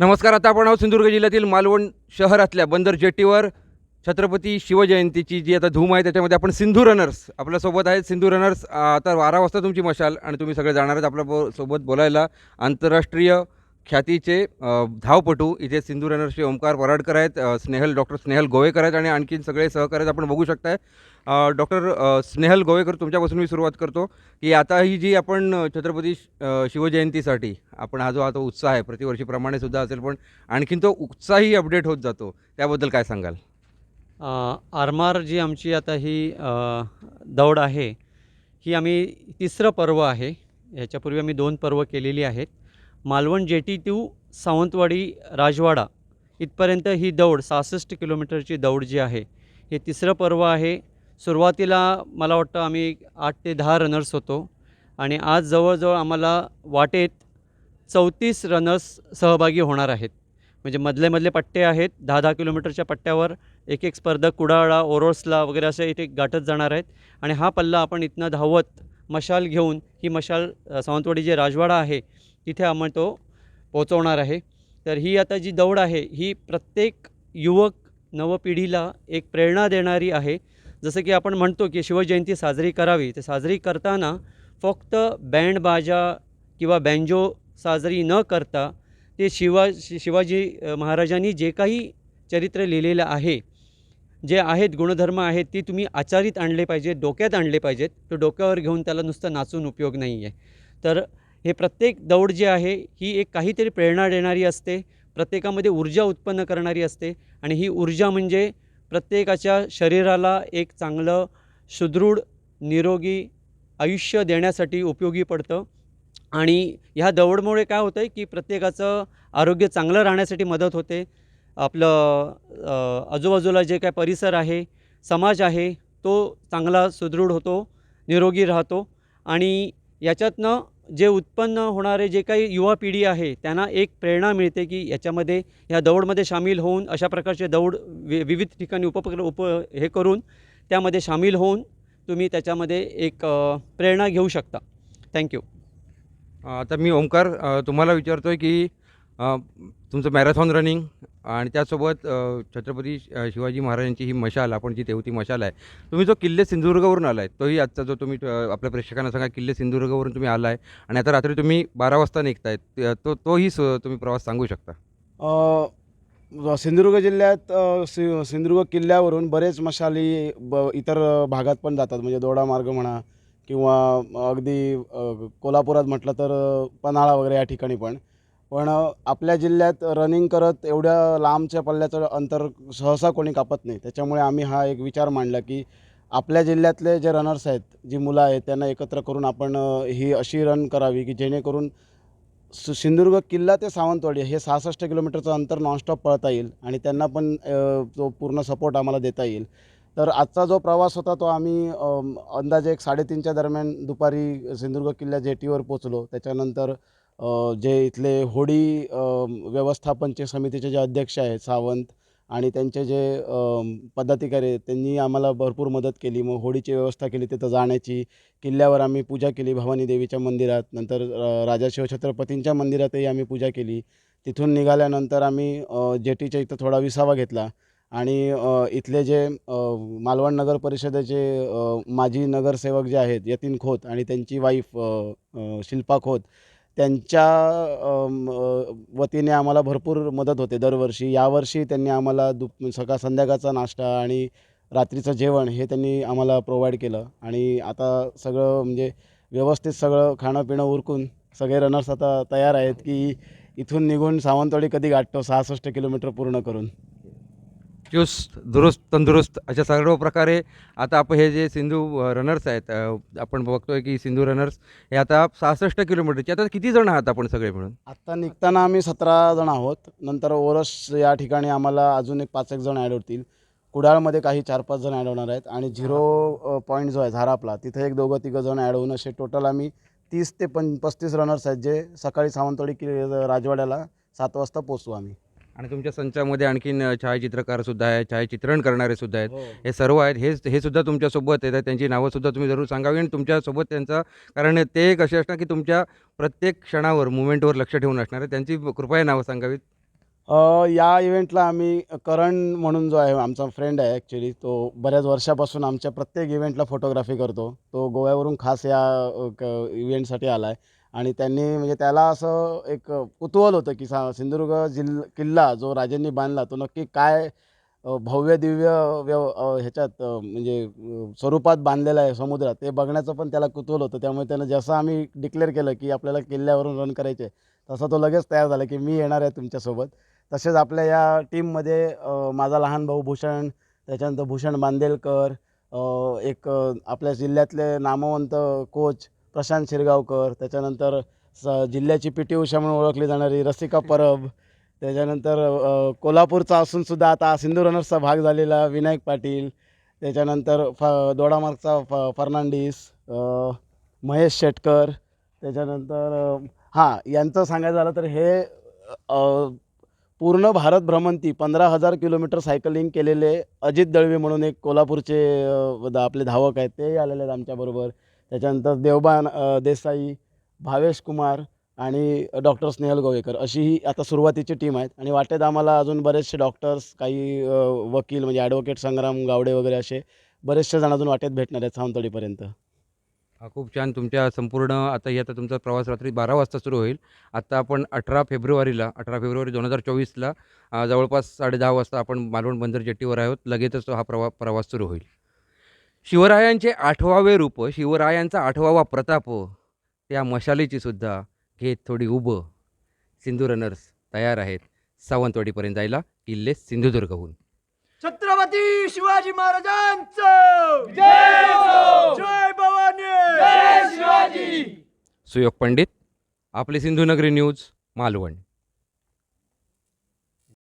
नमस्कार आता आपण आहोत सिंधुदुर्ग जिल्ह्यातील मालवण शहरातल्या बंदर जेटीवर. छत्रपती शिवजयंतीची जी आता धूम आहे त्याच्यामध्ये आपण सिंधू रनर्स आपल्यासोबत आहेत सिंधू रनर्स आता बारा वाजता तुमची मशाल आणि तुम्ही सगळे जाणार आहेत आपल्या बो- सोबत बोलायला. आंतरराष्ट्रीय ख्यातीचे धावपटू इथे सिंधू रनर्सचे ओमकार वराडकर आहेत स्नेहल डॉक्टर स्नेहल गोवेकर आहेत आणि आणखीन सगळे सहकारी आपण बघू शकताय. डॉक्टर स्नेहल गोवेकर तुमच्यापासून मी सुरुवात करतो की आता ही जी आपण छत्रपती श- शिवजयंतीसाठी आपण हा जो आता उत्साह आहे प्रतिवर्षीप्रमाणे सुद्धा असेल पण आणखीन तो उत्साही अपडेट होत जातो त्याबद्दल काय सांगाल? आरमार जी आमची आता ही दौड आहे ही आम्ही तिसरं पर्व आहे. ह्याच्यापूर्वी आम्ही दोन पर्व केलेली आहेत. मालवण जेटी टू सावंतवाडी राजवाडा इथपर्यंत ही दौड सहासष्ट किलोमीटरची दौड जी आहे हे तिसरं पर्व आहे. सुरुवातीला मला वाटतं आम्ही आठ ते दहा रनर्स होतो आणि आज जवळजवळ आम्हाला वाटेत चौतीस रनर्स सहभागी होणार आहेत. म्हणजे मधले मधले पट्टे आहेत दहा दहा किलोमीटरच्या पट्ट्यावर एक एक स्पर्धक कुडाळा ओरोसला वगैरे असे इथे गाठत जाणार आहेत. आणि हा पल्ला आपण इथनं धावत मशाल घेऊन ही मशाल सावंतवाडी जे राजवाडा आहे तिथे आम्हाला तो पोचवणार आहे. तर ही आता जी दौड आहे ही प्रत्येक युवक नवपिढीला एक प्रेरणा देणारी आहे. जसं की आपण म्हणतो की शिवजयंती साजरी करावी तर साजरी करताना फक्त बँड बाजा किंवा बँजो साजरी न करता ते शिवा शि शिवाजी महाराजांनी जे काही चरित्र लिहिलेलं आहे जे आहेत गुणधर्म आहेत ती तुम्ही आचारीत आणले पाहिजेत डोक्यात आणले पाहिजेत. तो डोक्यावर घेऊन त्याला नुसतं नाचून उपयोग नाही आहे तर हे प्रत्येक दौड जी आहे ही एक काहीतरी प्रेरणा देणारी असते प्रत्येकामध्ये ऊर्जा उत्पन्न करणारी असते आणि ही ऊर्जा म्हणजे प्रत्येकाच्या शरीराला एक चांगलं सुदृढ निरोगी आयुष्य देण्यासाठी उपयोगी पडतं. आणि ह्या दौडमुळे काय होतं आहे की प्रत्येकाचं आरोग्य चांगलं राहण्यासाठी मदत होते. आपलं आजूबाजूला जे काय परिसर आहे समाज आहे तो चांगला सुदृढ होतो निरोगी राहतो. आणि याच्यातनं जे उत्पन्न होणारे जे काही युवा पिढी आहे त्यांना एक प्रेरणा मिळते की याच्यामध्ये ह्या दौडमध्ये सामील होऊन अशा प्रकारचे दौड वि विविध ठिकाणी उपक्र उप हे करून त्यामध्ये सामील होऊन तुम्ही त्याच्यामध्ये एक प्रेरणा घेऊ शकता. थँक्यू आता मी ओमकार तुम्हाला विचारतो आहे की तुमचं मॅरेथॉन रनिंग आणि त्यासोबत छत्रपती शिवाजी महाराजांची ही मशाल आपण जी तेवती मशाल आहे तुम्ही जो किल्ले सिंधुदुर्गवरून आला आहे तोही आजचा जो तुम्ही आपल्या प्रेक्षकांना सांगा किल्ले सिंधुदुर्गवरून तुम्ही आला आहे आणि आता रात्री तुम्ही बारा वाजता निघतायत तो तोही स- तुम्ही प्रवास सांगू शकता. सिंधुदुर्ग जिल्ह्यात सि सिंधुदुर्ग किल्ल्यावरून बरेच मशाली ब इतर भागात पण जातात म्हणजे दोडा मार्ग म्हणा किंवा अगदी कोल्हापुरात म्हटलं तर पन्हाळा वगैरे या ठिकाणी पण. पण आपल्या जिल्ह्यात रनिंग करत एवढ्या लांबच्या पल्ल्याचं अंतर सहसा कोणी कापत नाही. त्याच्यामुळे आम्ही हा एक विचार मांडला की आपल्या जिल्ह्यातले जे रनर्स आहेत जी मुलं आहेत त्यांना एकत्र करून आपण ही अशी रन करावी की जेणेकरून सु सिंधुदुर्ग किल्ला ते सावंतवाडी हे सहासष्ट किलोमीटरचं अंतर नॉनस्टॉप पळता येईल आणि त्यांना पण तो पूर्ण सपोर्ट आम्हाला देता येईल. तर आजचा जो प्रवास होता तो आम्ही अंदाजे एक साडेतीनच्या दरम्यान दुपारी सिंधुदुर्ग किल्ल्या जेटीवर पोचलो त्याच्यानंतर जे इथले होडी व्यवस्थापनचे समितीचे जे अध्यक्ष आहेत सावंत आणि त्यांचे जे पदाधिकारी आहेत त्यांनी आम्हाला भरपूर मदत केली. मग होडीची व्यवस्था केली तिथं जाण्याची. किल्ल्यावर आम्ही पूजा केली भवानी देवीच्या मंदिरात. नंतर राजा शिवछत्रपतींच्या मंदिरातही आम्ही पूजा केली. तिथून निघाल्यानंतर आम्ही जेटीच्या इथं थोडा विसावा घेतला. आणि इथले जे मालवण नगर परिषदेचे माजी नगरसेवक जे आहेत यतीन खोत आणि त्यांची वाईफ शिल्पा खोत त्यांच्या वतीने आम्हाला भरपूर मदत होते दरवर्षी. यावर्षी त्यांनी आम्हाला दुप सकाळ संध्याकाळचा नाश्ता आणि रात्रीचं जेवण हे त्यांनी आम्हाला प्रोव्हाइड केलं. आणि आता सगळं म्हणजे व्यवस्थित सगळं खाणं पिणं उरकून सगळे रनर्स आता तयार आहेत की इथून निघून सावंतवाडी कधी गाठतो? सहासष्ट किलोमीटर पूर्ण करून. चुस्त दुरुस्त तंदुरुस्त अशा सर्व प्रकारे आता आपण हे जे सिंधू रनर्स आहेत आपण बघतोय की सिंधू रनर्स हे आता सहासष्ट किलोमीटरचे आता किती जण आहात आपण सगळे मिळून? आत्ता निघताना आम्ही सतरा जण आहोत. नंतर ओरस या ठिकाणी आम्हाला अजून एक पाच एक जण ॲड होतील. कुडाळमध्ये काही चार पाच जण ॲड होणार आहेत आणि झिरो पॉईंट जो आहे झारापला तिथे एक दोघं तिघं जण ॲड होऊन असे टोटल आम्ही तीस ते पं पस्तीस रनर्स आहेत जे सकाळी सावंतवाडी कि राजवाड्याला सात वाजता पोचू आम्ही. आणि तुमच्या संचामध्ये आणखीन छायाचित्रकार सुद्धा आहे छायाचित्रण करणारे सुद्धा आहेत. हो. हे सर्व आहेत. हे हे सुद्धा तुमच्यासोबत येतात त्यांची नावं सुद्धा तुम्ही जरूर सांगावी आणि तुमच्यासोबत त्यांचा कारण ते एक असे असणार की तुमच्या प्रत्येक क्षणावर मुवमेंटवर लक्ष ठेवून असणार आहे त्यांची कृपया नावं सांगावीत. या इव्हेंटला आम्ही करण म्हणून जो आहे आमचा फ्रेंड आहे ॲक्च्युली तो बऱ्याच वर्षापासून आमच्या प्रत्येक इव्हेंटला फोटोग्राफी करतो. तो गोव्यावरून खास या इव्हेंटसाठी आला आहे आणि त्यांनी म्हणजे त्याला असं एक कुतूहल होतं की सा सिंधुदुर्ग जिल् किल्ला जो राजांनी बांधला तो नक्की काय भव्य दिव्य व्यव ह्याच्यात म्हणजे स्वरूपात बांधलेला आहे समुद्रात ते बघण्याचं पण त्याला कुतूहल होतं. त्यामुळे त्यानं जसं आम्ही डिक्लेअर केलं की आपल्याला किल्ल्यावरून रन करायचे तसा तो लगेच तयार झाला की मी येणार आहे तुमच्यासोबत. तसेच आपल्या या टीममध्ये माझा लहान भाऊ भूषण त्याच्यानंतर भूषण बांदेलकर एक आपल्या जिल्ह्यातले नामवंत कोच प्रशांत शिरगावकर त्याच्यानंतर स जिल्ह्याची पी टी उषा म्हणून ओळखली जाणारी रसिका परब त्याच्यानंतर कोल्हापूरचा असूनसुद्धा आता सिंधू रनर्सचा भाग झालेला विनायक पाटील त्याच्यानंतर फ दोडामार्गचा फ फर्नांडिस महेश शेटकर त्याच्यानंतर हां यांचं सांगायचं झालं तर हे पूर्ण भारत भ्रमंती पंधरा हजार किलोमीटर सायकलिंग केलेले अजित दळवी म्हणून एक कोल्हापूरचे आपले धावक आहेत तेही आलेले आहेत आमच्याबरोबर. त्याच्यानंतर देवबान देसाई भावेश कुमार आणि डॉक्टर स्नेहल गोवेकर अशी ही आता सुरुवातीची टीम आहेत. आणि वाटेत आम्हाला अजून बरेचसे डॉक्टर्स काही वकील म्हणजे ॲडव्होकेट संग्राम गावडे वगैरे असे बरेचसे जण अजून वाटेत भेटणार आहेत सावंतवाडीपर्यंत. हा खूप छान. तुमच्या संपूर्ण आता ही आता तुमचा प्रवास रात्री बारा वाजता सुरू होईल. आत्ता आपण अठरा फेब्रुवारीला अठरा फेब्रुवारी दोन हजार चोवीसला जवळपास साडे दहा वाजता आपण मालवण बंदर जेट्टीवर आहोत. लगेचच तो हा प्रवा प्रवास सुरू होईल. शिवरायांचे आठवावे रूप शिवरायांचा आठवावा प्रताप त्या मशालीची सुद्धा घेत थोडी उभं सिंधू रनर्स तयार आहेत. सावंतवाडीपर्यंत जायला किल्ले सिंधुदुर्गहून. छत्रपती शिवाजी महाराजांचं! जय जय भवानी! जय शिवाजी! सुयोग पंडित आपले सिंधुनगरी न्यूज मालवण.